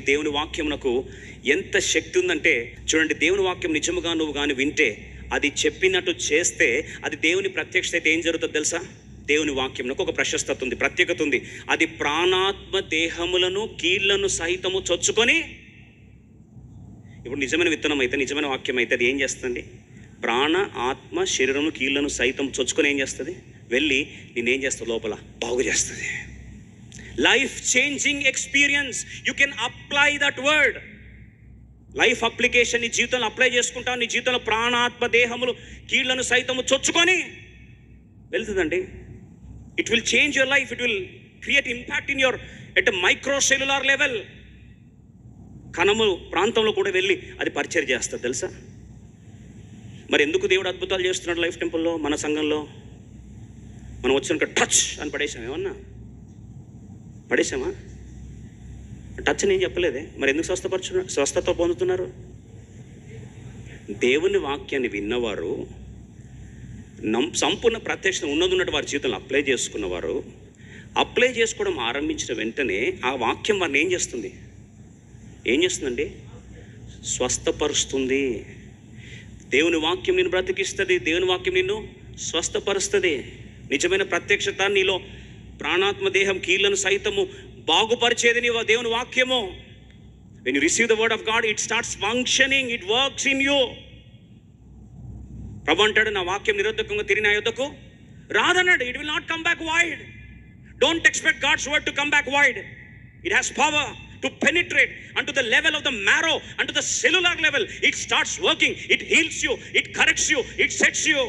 దేవుని వాక్యమునకు ఎంత శక్తి ఉందంటే చూడండి దేవుని వాక్యం నిజముగా నువ్వు కానీ వింటే అది చెప్పినట్టు చేస్తే అది దేవుని ప్రత్యక్షత అయితే ఏం జరుగుతుంది తెలుసా? దేవుని వాక్యంలో ఒక ప్రశస్తత ఉంది ప్రత్యేకత ఉంది. అది ప్రాణాత్మ దేహములను కీళ్ళను సహితము చొచ్చుకొని ఇప్పుడు నిజమైన విత్తనం అయితే నిజమైన వాక్యం అయితే అది ఏం చేస్తుంది? ప్రాణ ఆత్మ శరీరము కీళ్ళను సైతం చొచ్చుకొని ఏం చేస్తుంది? వెళ్ళి నేనేం చేస్తా? లోపల బాగు చేస్తుంది. Life changing experience you can apply that word life application నీ జీవితంలో అప్లై చేసుకుంటావు. నీ జీవితంలో ప్రాణాత్మ దేహములు కీళ్ళను సైతము చొచ్చుకొని వెళ్తుందండి. It will change your life it will create impact in your at micro cellular level కణము ప్రాంతంలో కూడా వెళ్ళి అది పరిచయం చేస్తుంది తెలుసా? మరి ఎందుకు దేవుడు అద్భుతాలు చేస్తున్నాడు లైఫ్ టెంపుల్లో మన సంఘంలో? మనం వచ్చినాక టచ్ అని పడేసాం ఏమన్నా? పడేసామా టచ్ నేను చెప్పలేదే. మరి ఎందుకు స్వస్థపరచు స్వస్థత పొందుతున్నారు? దేవుని వాక్యాన్ని విన్నవారు నం సంపూర్ణ ప్రత్యక్షత ఉన్నది ఉన్నట్టు వారి జీవితంలో అప్లై చేసుకున్నవారు అప్లై చేసుకోవడం ఆరంభించిన వెంటనే ఆ వాక్యం వారిని ఏం చేస్తుంది? ఏం చేస్తుందండి? స్వస్థపరుస్తుంది. దేవుని వాక్యం నిన్ను బ్రతికిస్తుంది. దేవుని వాక్యం నిన్ను స్వస్థపరుస్తుంది. నిజమైన ప్రత్యక్షత నీలో ప్రాణాత్మ దేహం కీళ్ళను సైతము బాగుపరిచేది నీ దేవుని వాక్యము. When you receive the word of God it starts functioning it works in you ప్రభు అంటాడు నా వాక్యం నిరోధకంగా తిరిగి నా యుద్ధకు రాదన్నాడు it will not come back void don't expect God's word to come back void it has power to penetrate and to the level of the marrow and to the cellular level it starts working it heals you it corrects you it sets you